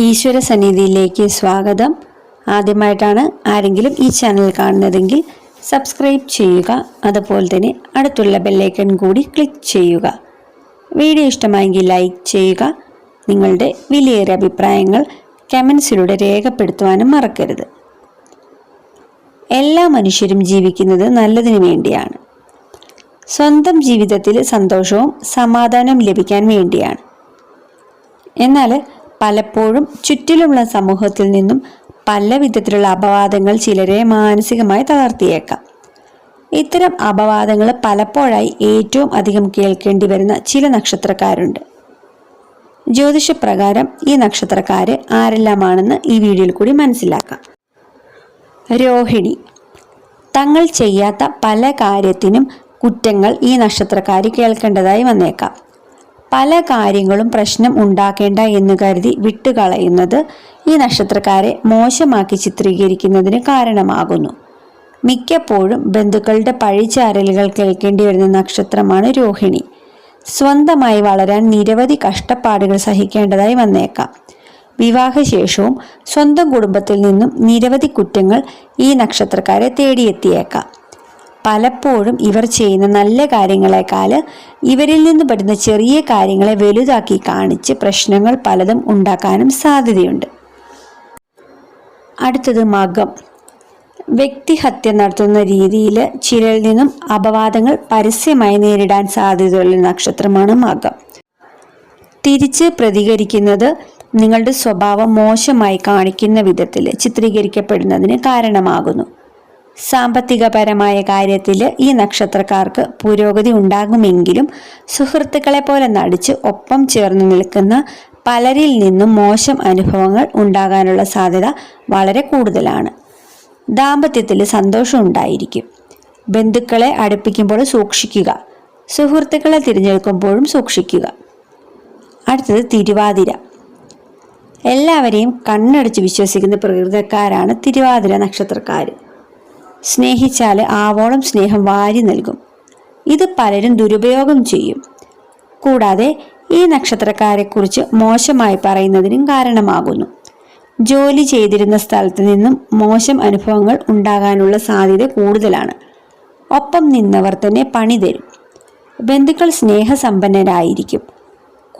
ഈശ്വര സന്നിധിയിലേക്ക് സ്വാഗതം. ആദ്യമായിട്ടാണ് ആരെങ്കിലും ഈ ചാനൽ കാണുന്നതെങ്കിൽ സബ്സ്ക്രൈബ് ചെയ്യുക. അതുപോലെ തന്നെ അടുത്തുള്ള ബെല്ലൈക്കൺ കൂടി ക്ലിക്ക് ചെയ്യുക. വീഡിയോ ഇഷ്ടമായെങ്കിൽ ലൈക്ക് ചെയ്യുക. നിങ്ങളുടെ വിലയേറിയ അഭിപ്രായങ്ങൾ കമൻസിലൂടെ രേഖപ്പെടുത്തുവാനും മറക്കരുത്. എല്ലാ മനുഷ്യരും ജീവിക്കുന്നത് നല്ലതിനു വേണ്ടിയാണ്. സ്വന്തം ജീവിതത്തിൽ സന്തോഷവും സമാധാനവും ലഭിക്കാൻ വേണ്ടിയാണ്. എന്നാൽ പലപ്പോഴും ചുറ്റിലുള്ള സമൂഹത്തിൽ നിന്നും പല വിധത്തിലുള്ള അപവാദങ്ങൾ ചിലരെ മാനസികമായി തളർത്തിയേക്കാം. ഇത്തരം അപവാദങ്ങൾ പലപ്പോഴായി ഏറ്റവും അധികം കേൾക്കേണ്ടി വരുന്ന ചില നക്ഷത്രക്കാരുണ്ട്. ജ്യോതിഷപ്രകാരം ഈ നക്ഷത്രക്കാര് ആരെല്ലാമാണെന്ന് ഈ വീഡിയോയിൽ കൂടി മനസ്സിലാക്കാം. രോഹിണി. തങ്ങൾ ചെയ്യാത്ത പല കാര്യത്തിനും കുറ്റങ്ങൾ ഈ നക്ഷത്രക്കാർ കേൾക്കേണ്ടതായി വന്നേക്കാം. പല കാര്യങ്ങളും പ്രശ്നം ഉണ്ടാക്കേണ്ട എന്ന് കരുതി വിട്ടുകളയുന്നത് ഈ നക്ഷത്രക്കാരെ മോശമാക്കി ചിത്രീകരിക്കുന്നതിന് കാരണമാകുന്നു. മിക്കപ്പോഴും ബന്ധുക്കളുടെ പഴിചാരലുകൾ കേൾക്കേണ്ടി വരുന്ന നക്ഷത്രമാണ് രോഹിണി. സ്വന്തമായി വളരാൻ നിരവധി കഷ്ടപ്പാടുകൾ സഹിക്കേണ്ടതായി വന്നേക്കാം. വിവാഹശേഷവും സ്വന്തം കുടുംബത്തിൽ നിന്നും നിരവധി കുറ്റങ്ങൾ ഈ നക്ഷത്രക്കാരെ തേടിയെത്തിയേക്കാം. പലപ്പോഴും ഇവർ ചെയ്യുന്ന നല്ല കാര്യങ്ങളെക്കാൾ ഇവരിൽ നിന്ന് പറ്റുന്ന ചെറിയ കാര്യങ്ങളെ വലുതാക്കി കാണിച്ച് പ്രശ്നങ്ങൾ പലതും ഉണ്ടാക്കാനും സാധ്യതയുണ്ട്. അടുത്തത് മകം. വ്യക്തിഹത്യ നടത്തുന്ന രീതിയിൽ ചിലരിൽ നിന്നും അപവാദങ്ങൾ പരസ്യമായി നേരിടാൻ സാധ്യതയുള്ള നക്ഷത്രമാണ് മകം. തിരിച്ച് പ്രതികരിക്കുന്നത് നിങ്ങളുടെ സ്വഭാവം മോശമായി കാണിക്കുന്ന വിധത്തിൽ ചിത്രീകരിക്കപ്പെടുന്നതിന് കാരണമാകുന്നു. സാമ്പത്തികപരമായ കാര്യത്തിൽ ഈ നക്ഷത്രക്കാർക്ക് പുരോഗതി ഉണ്ടാകുമെങ്കിലും സുഹൃത്തുക്കളെ പോലെ നടിച്ച് ഒപ്പം ചേർന്ന് നിൽക്കുന്ന പലരിൽ നിന്നും മോശം അനുഭവങ്ങൾ ഉണ്ടാകാനുള്ള സാധ്യത വളരെ കൂടുതലാണ്. ദാമ്പത്യത്തിൽ സന്തോഷം ഉണ്ടായിരിക്കും. ബന്ധുക്കളെ അടുപ്പിക്കുമ്പോൾ സൂക്ഷിക്കുക. സുഹൃത്തുക്കളെ തിരഞ്ഞെടുക്കുമ്പോഴും സൂക്ഷിക്കുക. അടുത്തത് തിരുവാതിര. എല്ലാവരെയും കണ്ണടച്ച് വിശ്വസിക്കുന്ന പ്രകൃതക്കാരാണ് തിരുവാതിര നക്ഷത്രക്കാർ സ്നേഹിച്ചാൽ ആവോളം സ്നേഹം വാരി നൽകും. ഇത് പലരും ദുരുപയോഗം ചെയ്യും. കൂടാതെ ഈ നക്ഷത്രക്കാരെക്കുറിച്ച് മോശമായി പറയുന്നതിനും കാരണമാകുന്നു. ജോലി ചെയ്തിരുന്ന സ്ഥലത്ത് നിന്നും മോശം അനുഭവങ്ങൾ ഉണ്ടാകാനുള്ള സാധ്യത കൂടുതലാണ്. ഒപ്പം നിന്നവർ തന്നെ പണി തരും. ബന്ധുക്കൾ സ്നേഹസമ്പന്നരായിരിക്കും.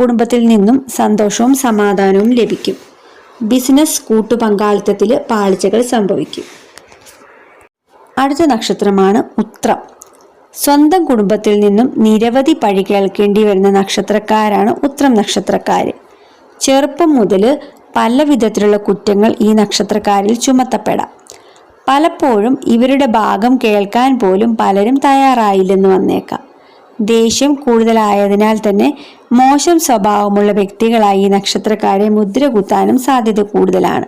കുടുംബത്തിൽ നിന്നും സന്തോഷവും സമാധാനവും ലഭിക്കും. ബിസിനസ് കൂട്ടുപങ്കാളിത്തത്തിൽ പാളിച്ചകൾ സംഭവിക്കും. അടുത്ത നക്ഷത്രമാണ് ഉത്രം. സ്വന്തം കുടുംബത്തിൽ നിന്നും നിരവധി പഴി കേൾക്കേണ്ടി വരുന്ന നക്ഷത്രക്കാരാണ് ഉത്രം നക്ഷത്രക്കാർ ചെറുപ്പം മുതൽ പല വിധത്തിലുള്ള കുറ്റങ്ങൾ ഈ നക്ഷത്രക്കാരിൽ ചുമത്തപ്പെടാം. പലപ്പോഴും ഇവരുടെ ഭാഗം കേൾക്കാൻ പോലും പലരും തയ്യാറായില്ലെന്ന് വന്നേക്കാം. ദേഷ്യം കൂടുതലായതിനാൽ തന്നെ മോശം സ്വഭാവമുള്ള വ്യക്തികളായി ഈ നക്ഷത്രക്കാരെ മുദ്ര കുത്താനും സാധ്യത കൂടുതലാണ്.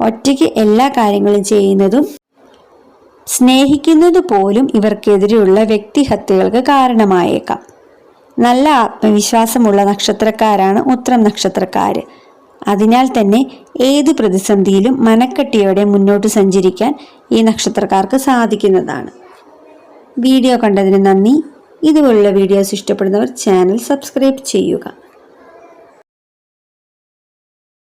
ഒറ്റയ്ക്ക് എല്ലാ കാര്യങ്ങളും ചെയ്യുന്നതും സ്നേഹിക്കുന്നത് പോലും ഇവർക്കെതിരെയുള്ള വ്യക്തിഹത്യകൾക്ക് കാരണമായേക്കാം. നല്ല ആത്മവിശ്വാസമുള്ള നക്ഷത്രക്കാരാണ് ഉത്രം നക്ഷത്രക്കാർ അതിനാൽ തന്നെ ഏത് പ്രതിസന്ധിയിലും മനക്കെട്ടിയോടെ മുന്നോട്ട് സഞ്ചരിക്കാൻ ഈ നക്ഷത്രക്കാർക്ക് സാധിക്കുന്നതാണ്. വീഡിയോ കണ്ടതിന് നന്ദി. ഇതുപോലുള്ള വീഡിയോസ് ഇഷ്ടപ്പെടുന്നവർ ചാനൽ സബ്സ്ക്രൈബ് ചെയ്യുക.